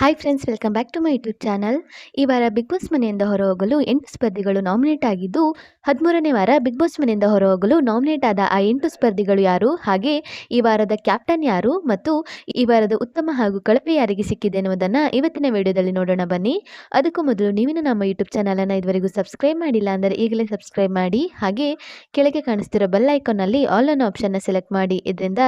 Hi friends welcome back to my YouTube channel ಈ ವಾರ big boss ಮನೆಯಿಂದ ಹೊರಹೋಗಲು ಎಂಟು ಸ್ಪರ್ಧಿಗಳು ನಾಮಿನೇಟ್ ಆಗಿದ್ದು, ಹದಿಮೂರನೇ ವಾರ ಬಿಗ್ ಬಾಸ್ ಮನೆಯಿಂದ ಹೊರಹೋಗಲು ನಾಮಿನೇಟ್ ಆದ ಆ ಎಂಟು ಸ್ಪರ್ಧಿಗಳು ಯಾರು? ಹಾಗೆ ಈ ವಾರದ ಕ್ಯಾಪ್ಟನ್ ಯಾರು? ಮತ್ತು ಈ ವಾರದ ಉತ್ತಮ ಹಾಗೂ ಕಳಪೆ ಯಾರಿಗೆ ಸಿಕ್ಕಿದೆ ಎನ್ನುವುದನ್ನು ಇವತ್ತಿನ ವಿಡಿಯೋದಲ್ಲಿ ನೋಡೋಣ ಬನ್ನಿ. ಅದಕ್ಕೂ ಮೊದಲು ನೀವಿನ ನಮ್ಮ ಯೂಟ್ಯೂಬ್ ಚಾನಲನ್ನು ಇದುವರೆಗೂ ಸಬ್ಸ್ಕ್ರೈಬ್ ಮಾಡಿಲ್ಲ ಅಂದರೆ ಈಗಲೇ ಸಬ್ಸ್ಕ್ರೈಬ್ ಮಾಡಿ. ಹಾಗೆ ಕೆಳಗೆ ಕಾಣಿಸ್ತಿರೋ ಬೆಲ್ ಐಕಾನಲ್ಲಿ ಆಲ್ ಅನ್ ಆಪ್ಷನ್ನ ಸೆಲೆಕ್ಟ್ ಮಾಡಿ. ಇದರಿಂದ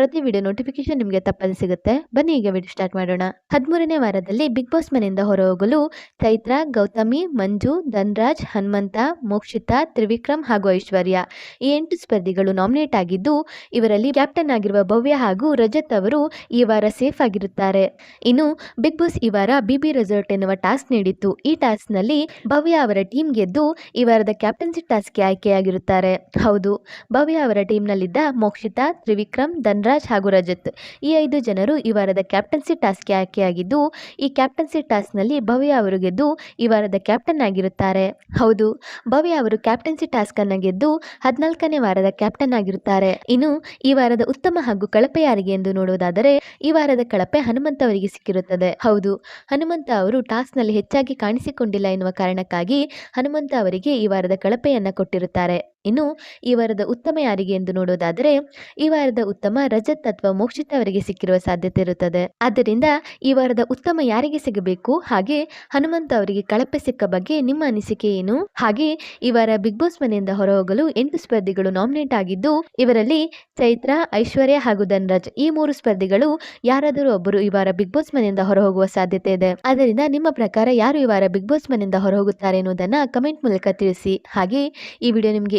ಪ್ರತಿ ವಿಡಿಯೋ ನೋಟಿಫಿಕೇಶನ್ ನಿಮಗೆ ತಪ್ಪದೆ ಸಿಗುತ್ತೆ. ಬನ್ನಿ, ಈಗ ವಿಡಿಯೋ ಸ್ಟಾರ್ಟ್ ಮಾಡೋಣ. ಹದಿಮೂರನೇ ವಾರದಲ್ಲಿ ಬಿಗ್ ಬಾಸ್ ಮನೆಯಿಂದ ಹೊರಹೋಗಲು ಚೈತ್ರ, ಗೌತಮಿ, ಮಂಜು, ಧನ್ರಾಜ್, ಹನುಮಂತ, ಮೋಕ್ಷಿತಾ, ತ್ರಿವಿಕ್ರಮ್ ಹಾಗೂ ಐಶ್ವರ್ಯ ಈ ಎಂಟು ಸ್ಪರ್ಧಿಗಳು ನಾಮಿನೇಟ್ ಆಗಿದ್ದು, ಇವರಲ್ಲಿ ಕ್ಯಾಪ್ಟನ್ ಆಗಿರುವ ಭವ್ಯ ಹಾಗೂ ರಜತ್ ಅವರು ಈ ವಾರ ಸೇಫ್ ಆಗಿರುತ್ತಾರೆ. ಇನ್ನು ಬಿಗ್ ಬಾಸ್ ಈ ವಾರ ಬಿಬಿ ರೆಸಾರ್ಟ್ ಎನ್ನುವ ಟಾಸ್ಕ್ ನೀಡಿತ್ತು. ಈ ಟಾಸ್ಕ್ನಲ್ಲಿ ಭವ್ಯ ಅವರ ಟೀಮ್ ಗೆದ್ದು ಈ ವಾರದ ಕ್ಯಾಪ್ಟನ್ಸಿ ಟಾಸ್ಕ್ಗೆ ಆಯ್ಕೆಯಾಗಿರುತ್ತಾರೆ. ಹೌದು, ಭವ್ಯ ಅವರ ಟೀಮ್ನಲ್ಲಿದ್ದ ಮೋಕ್ಷಿತಾ, ತ್ರಿವಿಕ್ರಮ್, ಧನ್ರಾಜ್ ಹಾಗೂ ರಜತ್ ಈ ಐದು ಜನರು ಈ ವಾರದ ಕ್ಯಾಪ್ಟನ್ಸಿ ಟಾಸ್ಕ್ಗೆ ಆಯ್ಕೆಯಾಗಿದ್ದು ಈ ಕ್ಯಾಪ್ಟನ್ಸಿ ಟಾಸ್ಕ್ನಲ್ಲಿ ಭವ್ಯ ಅವರು ಗೆದ್ದು ಈ ವಾರದ ಕ್ಯಾಪ್ಟನ್ ಆಗಿರುತ್ತಾರೆ. ಹೌದು, ಭವ್ಯ ಅವರು ಕ್ಯಾಪ್ಟನ್ಸಿ ಟಾಸ್ಕ್ ಅನ್ನು ಗೆದ್ದು ಹದಿನಾಲ್ಕನೇ ವಾರದ ಕ್ಯಾಪ್ಟನ್ ಆಗಿರುತ್ತಾರೆ. ಇನ್ನು ಈ ವಾರದ ಉತ್ತಮ ಹಾಗೂ ಕಳಪೆ ಯಾರಿಗೆ ಎಂದು ನೋಡುವುದಾದರೆ, ಈ ವಾರದ ಕಳಪೆ ಹನುಮಂತ ಅವರಿಗೆ ಸಿಕ್ಕಿರುತ್ತದೆ. ಹೌದು, ಹನುಮಂತ ಅವರು ಟಾಸ್ಕ್ನಲ್ಲಿ ಹೆಚ್ಚಾಗಿ ಕಾಣಿಸಿಕೊಂಡಿಲ್ಲ ಎನ್ನುವ ಕಾರಣಕ್ಕಾಗಿ ಹನುಮಂತ ಅವರಿಗೆ ಈ ವಾರದ ಕಳಪೆಯನ್ನ ಕೊಟ್ಟಿರುತ್ತಾರೆ. ಇನ್ನು ಈ ವಾರದ ಉತ್ತಮ ಯಾರಿಗೆ ಎಂದು ನೋಡೋದಾದರೆ, ಈ ವಾರದ ಉತ್ತಮ ರಜತ್ ಅಥವಾ ಮೋಕ್ಷಿತ ಅವರಿಗೆ ಸಿಕ್ಕಿರುವ ಸಾಧ್ಯತೆ ಇರುತ್ತದೆ. ಆದ್ದರಿಂದ ಈ ವಾರದ ಉತ್ತಮ ಯಾರಿಗೆ ಸಿಗಬೇಕು? ಹಾಗೆ ಹನುಮಂತ ಅವರಿಗೆ ಕಳಪೆ ಸಿಕ್ಕ ಬಗ್ಗೆ ನಿಮ್ಮ ಅನಿಸಿಕೆ ಏನು? ಹಾಗೆ ಈ ವಾರ ಬಿಗ್ ಬಾಸ್ ಮನೆಯಿಂದ ಹೊರಹೋಗಲು ಎಂಟು ಸ್ಪರ್ಧಿಗಳು ನಾಮಿನೇಟ್ ಆಗಿದ್ದು, ಇವರಲ್ಲಿ ಚೈತ್ರ, ಐಶ್ವರ್ಯ ಹಾಗೂ ಧನ್ರಾಜ್ ಈ ಮೂರು ಸ್ಪರ್ಧಿಗಳು ಯಾರಾದರೂ ಒಬ್ಬರು ಈ ವಾರ ಬಿಗ್ ಬಾಸ್ ಮನೆಯಿಂದ ಹೊರಹೋಗುವ ಸಾಧ್ಯತೆ ಇದೆ. ಆದ್ದರಿಂದ ನಿಮ್ಮ ಪ್ರಕಾರ ಯಾರು ಈ ವಾರ ಬಿಗ್ ಬಾಸ್ ಮನೆಯಿಂದ ಹೊರಹೋಗುತ್ತಾರೆ ಎನ್ನುವುದನ್ನು ಕಮೆಂಟ್ ಮೂಲಕ ತಿಳಿಸಿ. ಹಾಗೆ ಈ ವಿಡಿಯೋ ನಿಮಗೆ